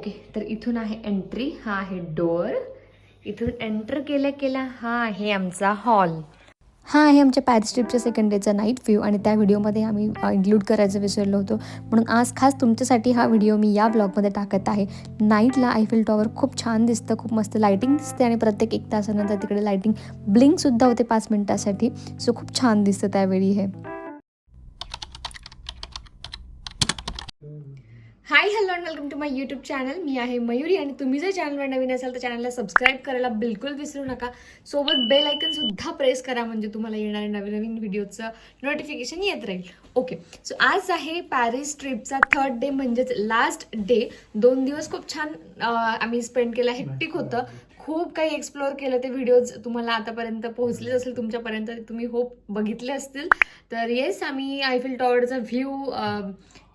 Okay तर इथून आहे एंट्री हा आहे डोअर इथून एंटर केल्या केला हा आहे आमचा हॉल हा आहे आमच्या पॅरिस ट्रिपच्या सेकंड डेचा नाईट व्ह्यू आणि त्या व्हिडिओमध्ये आम्ही इन्क्लूड करायचं विसरलो होतो. म्हणून आज खास तुमच्यासाठी हा व्हिडिओ मी या ब्लॉगमध्ये टाकत आहे. नाईटला आयफिल टॉवर खूप छान दिसतं खूप मस्त लायटिंग दिसते आणि प्रत्येक एक तासानंतर तिकडे लायटिंग ब्लिंकसुद्धा होते पाच मिनिटासाठी. सो खूप छान दिसतं त्यावेळी हे. Hi hello and welcome to my YouTube channel मी आहे मयुरी आणि तुम्ही जर चॅनलवर नवीन असाल तर चॅनलला सबस्क्राईब करायला बिलकुल विसरू नका. सोबत बेल आयकन सुद्धा प्रेस करा म्हणजे तुम्हाला येणाऱ्या नवीन नवीन व्हिडिओचं नोटिफिकेशन येत राहील. ओके सो आज आहे पॅरिस ट्रिपचा थर्ड डे म्हणजेच लास्ट डे दोन दिवस खूप छान आम्ही स्पेंड केला हेक्टिक होतं. खूप काही एक्सप्लोअर केलं. ते व्हिडिओज तुम्हाला आतापर्यंत पोहोचलेच असेल तुमच्यापर्यंत तुम्ही होप बघितले असतील. तर येस आम्ही आयफिल टॉवरचा व्ह्यू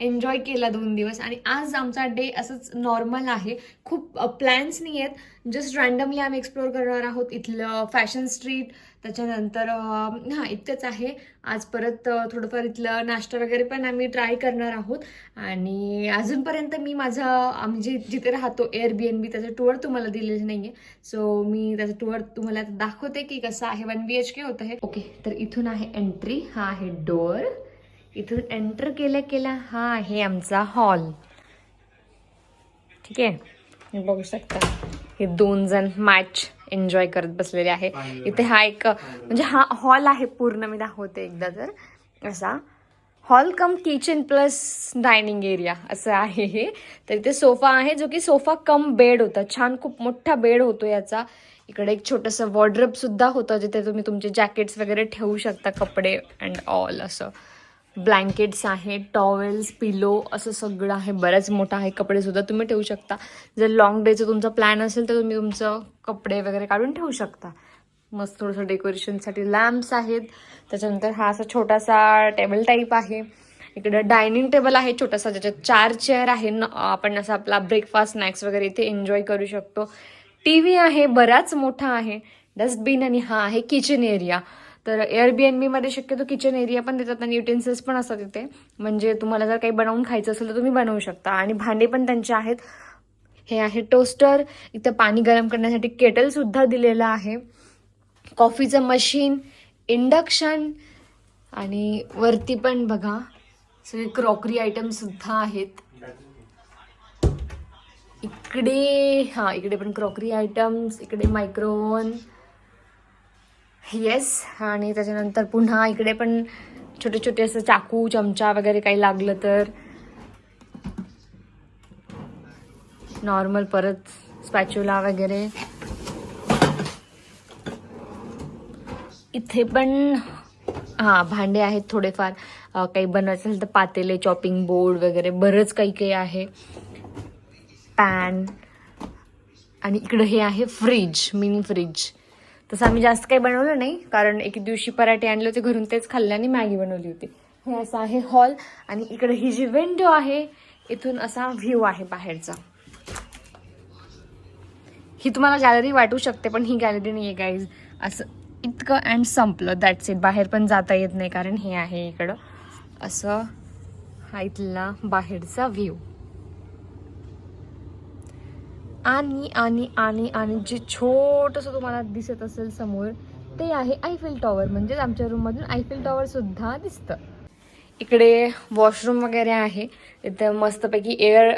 एन्जॉय केला दोन दिवस. आणि आज आमचा डे असंच नॉर्मल आहे. खूप प्लॅन्स नाही आहेत जस्ट रँडमली आम्ही एक्सप्लोअर करणार आहोत. इथलं फॅशन स्ट्रीट त्याच्यानंतर हां इतकंच आहे. आज परत थोडंफार इथलं नाश्ता वगैरे पण आम्ही ट्राय करणार आहोत. आणि अजूनपर्यंत मी माझा आम्ही जे जिथे राहतो एअर बी एन बी त्याचं टूअर तुम्हाला दिलेलं नाही आहे सो मी त्याचं टूअर तुम्हाला दाखवते की कसं आहे. वन बी एच के होतं हे. ओके तर इथून आहे एंट्री हा आहे डोअर इथून एंटर केल्या केला हा आहे आमचा हॉल ठीक आहे? बघू शकता. हे दोन जण मॅच एन्जॉय करत बसलेले आहे. इथे हा एक म्हणजे हा हॉल आहे पूर्ण मी दाखवते एकदा तर. असा. Hall cum kitchen plus dining area असं आहे हे. तर इथे सोफा आहे जो की सोफा कम बेड होता. छान खूप मोठा बेड होतो याचा. इकडे एक छोटंसं वॉर्ड्रप सुद्धा होतं जिथे तुम्ही तुमचे जॅकेट्स वगैरे ठेवू शकता कपडे अँड ऑल असं. ब्लँकेट्स आहे टॉवेल्स पिलो असं सगळं आहे. बऱ्याच मोठं आहे कपडे सुद्धा तुम्ही ठेवू शकता. जर लॉंग डेचं तुमचा प्लॅन असेल तर तुम्ही तुमचं कपडे वगैरे काढून ठेवू शकता. मस्त थोडंसं डेकोरेशनसाठी लॅम्प्स आहेत. त्याच्यानंतर हा असा छोटासा टेबल टाईप आहे. इकडं डायनिंग टेबल आहे छोटासा ज्याच्यात चार चेअर आहे आपण असं आपला ब्रेकफास्ट स्नॅक्स वगैरे इथे एन्जॉय करू शकतो. टी व्ही आहे बराच मोठा आहे. डस्टबिन आणि हा आहे किचन एरिया तर एअरबीएनबीमध्ये शक्यतो किचन एरिया पण देतात आणि युटेन्सिल्स पण असतात तिथे. म्हणजे तुम्हाला जर काही बनवून खायचं असेल तर तुम्ही बनवू शकता. आणि भांडे पण त्यांचे आहेत. हे आहे टोस्टर इथं पाणी गरम करण्यासाठी केटलसुद्धा दिलेलं आहे. कॉफीचं मशीन इंडक्शन आणि वरती पण बघा. सगळे क्रॉकरी आयटमसुद्धा आहेत. इकडे हां इकडे पण क्रॉकरी आयटम्स इकडे मायक्रोवन येस आणि त्याच्यानंतर पुन्हा इकडे पण छोटे छोटे असं चाकू चमचा वगैरे काही लागलं तर नॉर्मल परत स्पॅच्युला वगैरे. इथे पण हां भांडे आहेत थोडेफार. काही बनवायचं असेल तर पातेले चॉपिंग बोर्ड वगैरे बरंच काही काही आहे. पॅन आणि इकडं हे आहे फ्रीज मिनी फ्रीज तसं आम्ही जास्त काही बनवलं नाही कारण एक दिवशी पराठे आणले होते घरून तेच खाल्ले आणि मॅगी बनवली होती. हे असं आहे हॉल आणि इकडे ही जी विंडो आहे इथून असा व्ह्यू आहे बाहेरचा. ही तुम्हाला गॅलरी वाटू शकते पण ही गॅलरी नाही आहे गाईज असं इतकं अँड संपलं दॅट्स इट बाहेर पण जाता येत नाही कारण हे आहे इकडं. असं हा इथला बाहेरचा व्ह्यू आणि आणि आणि आणि जे छोटंसं तुम्हाला दिसत असेल समोर ते आहे आयफिल टॉवर म्हणजेच आमच्या रूममधून आयफिल टॉवरसुद्धा दिसतं. इकडे वॉशरूम वगैरे आहे. इथं मस्तपैकी एअर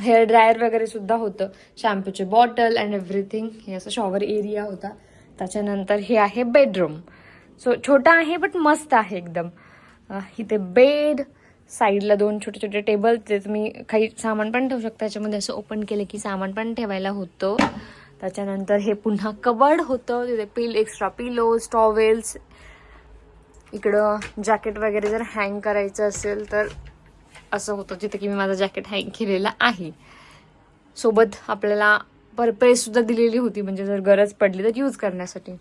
हेअर ड्रायर वगैरे सुद्धा होतं. शॅम्पूचे बॉटल अँड एव्हरीथिंग हे असं शॉवर एरिया होता. त्याच्यानंतर हे आहे बेडरूम सो छोटा आहे बट मस्त आहे एकदम. इथे बेड साईडला दोन छोटे छोटे टेबल ते तुम्ही काही सामान पण ठेवू शकता. त्याच्यामध्ये असं ओपन केलं की सामान पण ठेवायला होतं. त्याच्यानंतर हे पुन्हा कबड होतं. तिथे पिल एक्स्ट्रा पिलोज टॉवेल्स इकडं जॅकेट वगैरे जर हँग करायचं असेल तर असं होतं जिथे की मी माझं जॅकेट हँग केलेलं आहे. सोबत आपल्याला पर दिलेली होती. म्हणजे जर गरज पडली तर यूज करण्यासाठी.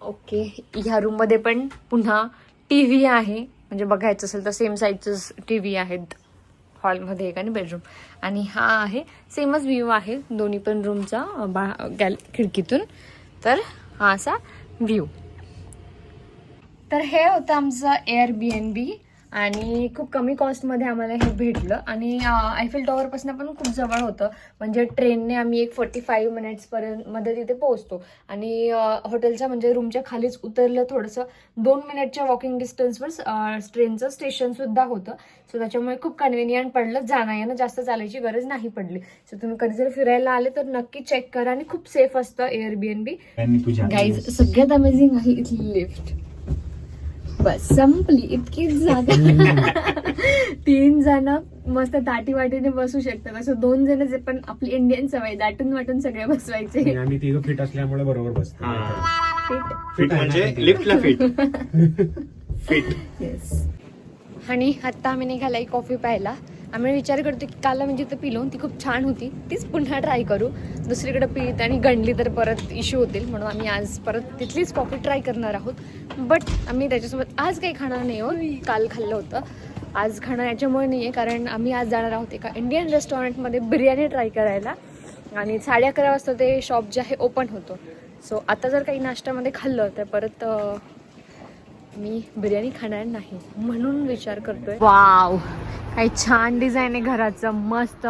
ओके ह्या रूममध्ये पण पुन्हा टी व्ही आहे. म्हणजे बघायचं असेल तर सेम साईजचंच टी व्ही आहेत हॉलमध्ये एक आणि बेडरूम आणि हा आहे सेमच व्ह्यू आहे दोन्ही पण रूमचा बा गॅल खिडकीतून. तर हा असा व्ह्यू तर हे होतं आमचं एअर बी एन बी आणि खूप कमी कॉस्टमध्ये आम्हाला हे भेटलं. आणि आयफेल टॉवरपासून पण खूप जवळ होतं. म्हणजे ट्रेनने आम्ही एक फोर्टी फाईव्ह मिनिट्सपर्यंत मध्ये तिथे पोहोचतो. आणि हॉटेलच्या म्हणजे रूमच्या खालीच उतरलं थोडंसं. दोन मिनिटच्या वॉकिंग डिस्टन्सवर ट्रेनचं स्टेशन सुद्धा होतं. सो त्याच्यामुळे खूप कन्व्हिनियंट पडलं. जाणं येणं जास्त चालायची गरज नाही पडली. सो तुम्ही कधी जर फिरायला आले तर नक्की चेक करा. आणि खूप सेफ असतं एअरबीएनबी गाईज सगळ्यात अमेझिंग आहे इथली लिफ्ट बस संपली. इतकीच जागा. तीन जण मस्त दाटी वाटीने बसू शकतात. असं दोन जण जे पण आपली इंडियन सवय दाटून वाटून सगळे बसवायचे. आणि आम्ही तिघं फिट असल्यामुळे बरोबर बसतो. फिट म्हणजे लिफ्टला फिट फिट येस आणि आत्ता आम्ही निघाला एक कॉफी प्यायला. आम्ही विचार करतो की काल आम्ही म्हणजे जिथं पिलो ती खूप छान होती. तीच पुन्हा ट्राय करू. दुसरीकडे पित आणि गणली तर परत इश्यू होतील म्हणून आम्ही आज परत तिथलीच कॉफी ट्राय करणार आहोत. बट आम्ही त्याच्यासोबत आज काही खाणार नाही आहोत. काल खाल्लं होतं. आज खाणं याच्यामुळे नाही आहे कारण आम्ही आज जाणार आहोत एका इंडियन रेस्टॉरंटमध्ये बिर्याणी ट्राय करायला. आणि साडे अकरा वाजता ते शॉप जे आहे ओपन होतं. सो आता जर काही नाश्त्यामध्ये खाल्लं तर परत मी बिर्याणी खाणार नाही म्हणून विचार करतोय. वाव काही छान डिझाईन आहे घराचं मस्त.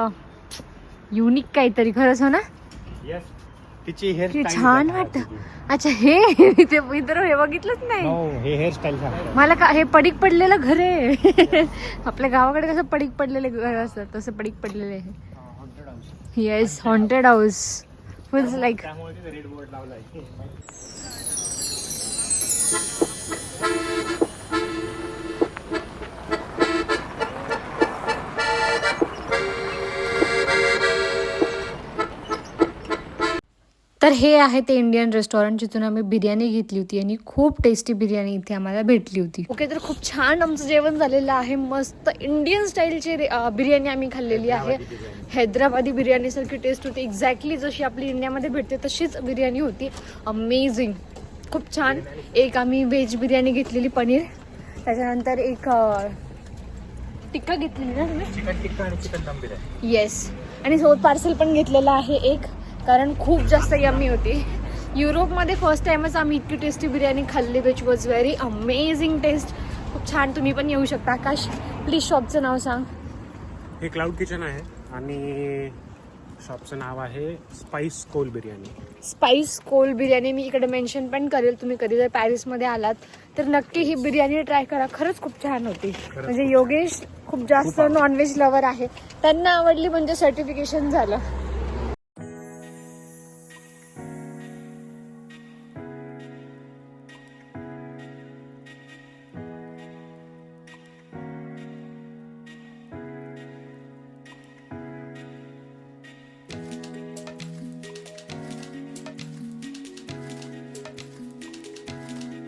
युनिक काहीतरी खरंच हो ना? तिची हेअर छान वाटत. अच्छा हे ते मी तर हे बघितलंच नाही. हे हेअरस्टाईल मला का हे पडीक पडलेलं घर आहे. आपल्या गावाकडे कसं पडीक पडलेले घर असतं तसं पडीक पडलेले आहे. Yes haunted house feels like red board तर हे आहे ते इंडियन रेस्टॉरंट जिथून आम्ही बिर्याणी घेतली होती आणि खूप टेस्टी बिर्याणी इथे आम्हाला भेटली होती. ओके तर खूप छान आमचं जेवण झालेलं आहे. मस्त इंडियन स्टाईलची बिर्याणी आम्ही खाल्लेली आहे. हैदराबादी बिर्याणी. सारखी टेस्ट होती. एक्झॅक्टली जशी आपली इंडियामध्ये भेटते तशीच बिर्याणी होती. अमेझिंग खूप छान. एक आम्ही व्हेज बिर्याणी घेतलेली पनीर. त्याच्यानंतर एक टिक्का घेतलेली ना तुम्ही? चिकन टिक्का आणि चिकन दम बिर्याणी येस आणि सोबत पार्सल पण घेतलेलं आहे एक. कारण खूप जास्त यम्मी होती. युरोपमध्ये फर्स्ट टाइमच आम्ही इतकी टेस्टी बिर्याणी खाल्ली which was very amazing taste खूप छान तुम्ही पण येऊ शकता. आकाश प्लीज शॉपचं नाव सांग. हे क्लाउड किचन आहे आणि शॉपचं नाव आहे Spice Coal biryani Spice Coal biryani मी इकडे मेन्शन पण करेल. तुम्ही कधी जर पॅरिसमध्ये आलात तर नक्की ही बिर्याणी ट्राय करा. खरंच खूप छान होती. म्हणजे योगेश खूप जास्त नॉनव्हेज लवर आहे. त्यांना आवडली म्हणजे सर्टिफिकेशन झालं.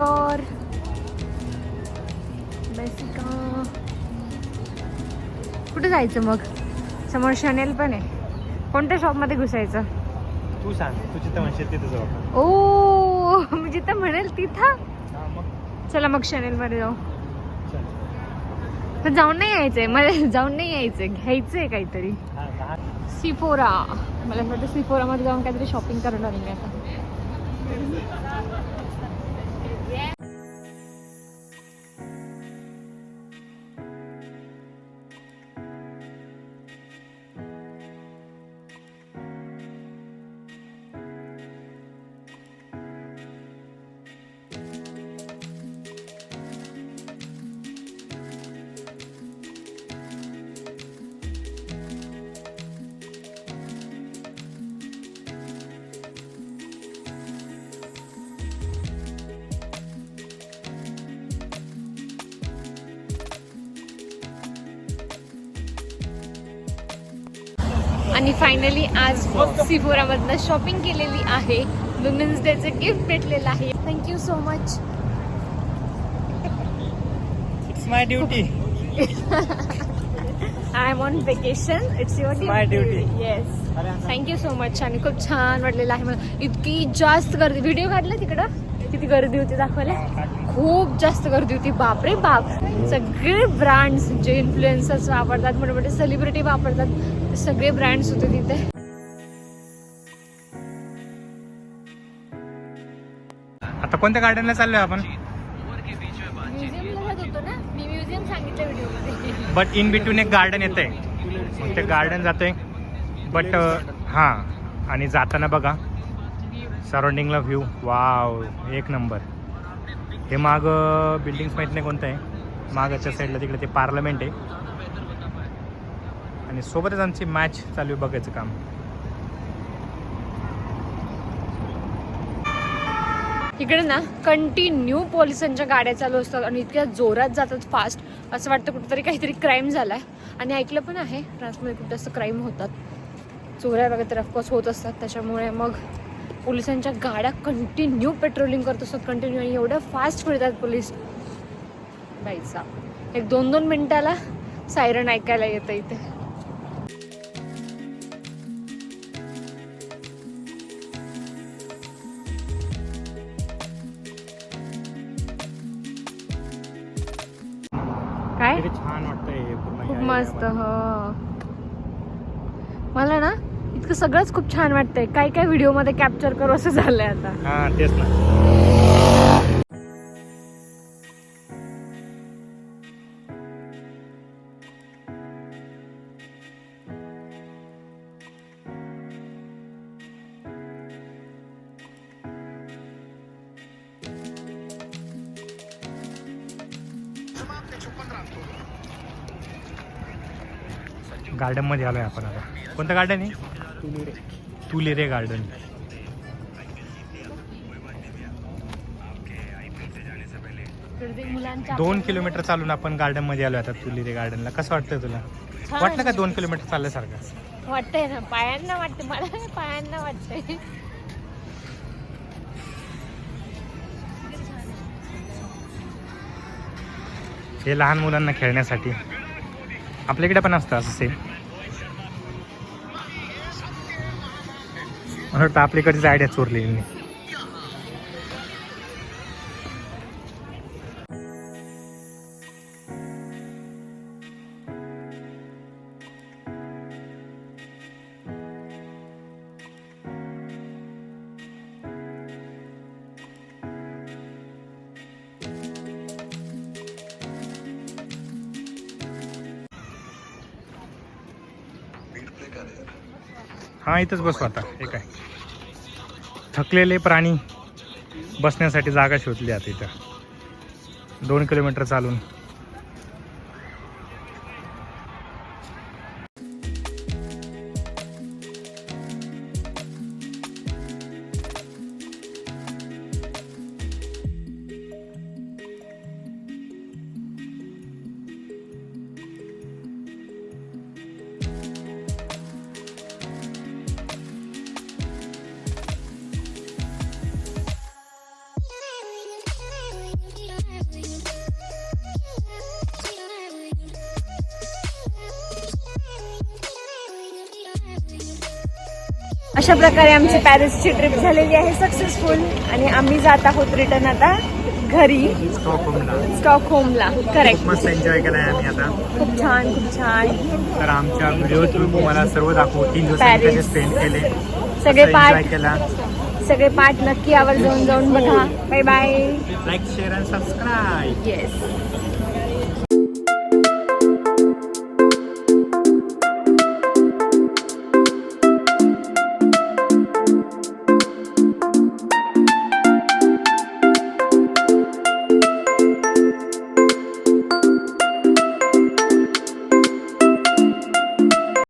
और बेसिका कुठे जायचं मग? समोर शनेल पण आहे. कोणत्या शॉपमध्ये घुसायचं? तू सांग तू जिथं म्हणशील तिथं जाऊ आपण. ओ मी जिथं म्हणेल तिथं? हा, मग. चला मग शनेल मध्ये जाऊ. चल. तर जाऊन नाही यायचंय मला जाऊन नाही यायचंय घ्यायचंय काहीतरी. हा, दहा. सिफोरा मला वाटतं सिफोरामध्ये जाऊन काहीतरी शॉपिंग करणार मी आता. आणि फायनली आज सिफोरामधनं शॉपिंग केलेली आहे. वुमेन्स डेचं गिफ्ट भेटलेलं आहे. Thank you so much It's my duty. I am on vacation it's your duty. Yes thank you so much आणि खूप छान वाटलेलं आहे मला. इतकी जास्त गर्दी. व्हिडिओ काढला तिकडं? किती गर्दी होती दाखवायला? खूप जास्त गर्दी होती. बापरे बाप. सगळे ब्रँड्स जे इन्फ्लुएन्सर्स वापरतात मोठे मोठे सेलिब्रिटी वापरतात सगळे ब्रँड्स होते तिथे. आता कोणत्या गार्डनला चाललोय आपण? जात बट इन बिटवीन एक गार्डन येतंय. मग ते गार्डन जातोय. बट हां. आणि जाताना बघा. सराउंडिंगला व्ह्यू वाव एक नंबर हे माग बिल्डिंग्स माहीत नाही कोणतं आहे. मागच्या साईडला तिकडे ते पार्लमेंट आहे. आणि सोबतच आमची मॅच चालू आहे बघायचं काम. इकडे ना कंटिन्यू पोलिसांच्या गाड्या चालू असतात आणि इतक्या जोरात जातात फास्ट असं वाटतं कुठेतरी काहीतरी क्राईम झालाय. आणि ऐकलं पण आहे फ्रान्समध्ये खूप जास्त क्राईम होतात. चोऱ्या वगैरे ऑफकोर्स होत असतात. त्याच्यामुळे मग पोलिसांच्या गाड्या कंटिन्यू पेट्रोलिंग करत असतात कंटिन्यू आणि एवढ्या फास्ट फिरतात पोलीस. बाईचा एक दोन दोन मिनिटाला सायरन ऐकायला येतं इथे. काय? छान वाटतंय खूप मस्त मध्ये. हो. मला ना इतकं सगळंच खूप छान वाटतंय. काय काय व्हिडिओमध्ये कॅप्चर करू असं झालंय आता. हा तेच ना. गार्डनमध्ये आलोय आपण आता. कोणतं गार्डन आहे? तुलिरे गार्डन मुलांच्या दोन किलोमीटर चालून आपण गार्डनमध्ये आलो आता तुलिरे गार्डनला कसं वाटतंय तुला. वाटलं का दोन किलोमीटर चालल्यासारखं? वाटतंय ना. पायांना वाटते मला पायांना वाटतंय. हे लहान मुलांना खेळण्यासाठी. आपल्याकडे पण असतं असं सेम मला वाटतं आपल्याकडची आयडिया चोरलेली. यांनी हा इथंच बसू आता. हे काय? थकलेले प्राणी बसण्यासाठी जागा शोधली आता इथं. दोन किलोमीटर चालून. अशा प्रकारे आमची पॅरिसची ट्रिप झालेली आहे सक्सेसफुल आणि आम्ही जात आहोत रिटर्न आता घरी. स्टॉकहोमला. स्टॉकहोमला करेक्ट मस्त एन्जॉय केलाय आम्ही आता. खूप छान खूप छान. तर आमच्या व्हिडिओ थ्रू तुम्हाला सर्व दाखवू. तीन दिवस स्पेंड केले. सगळे पार्ट केला. सगळे पार्ट नक्की यावर जाऊन जाऊन बघा. Bye bye like share and subscribe yes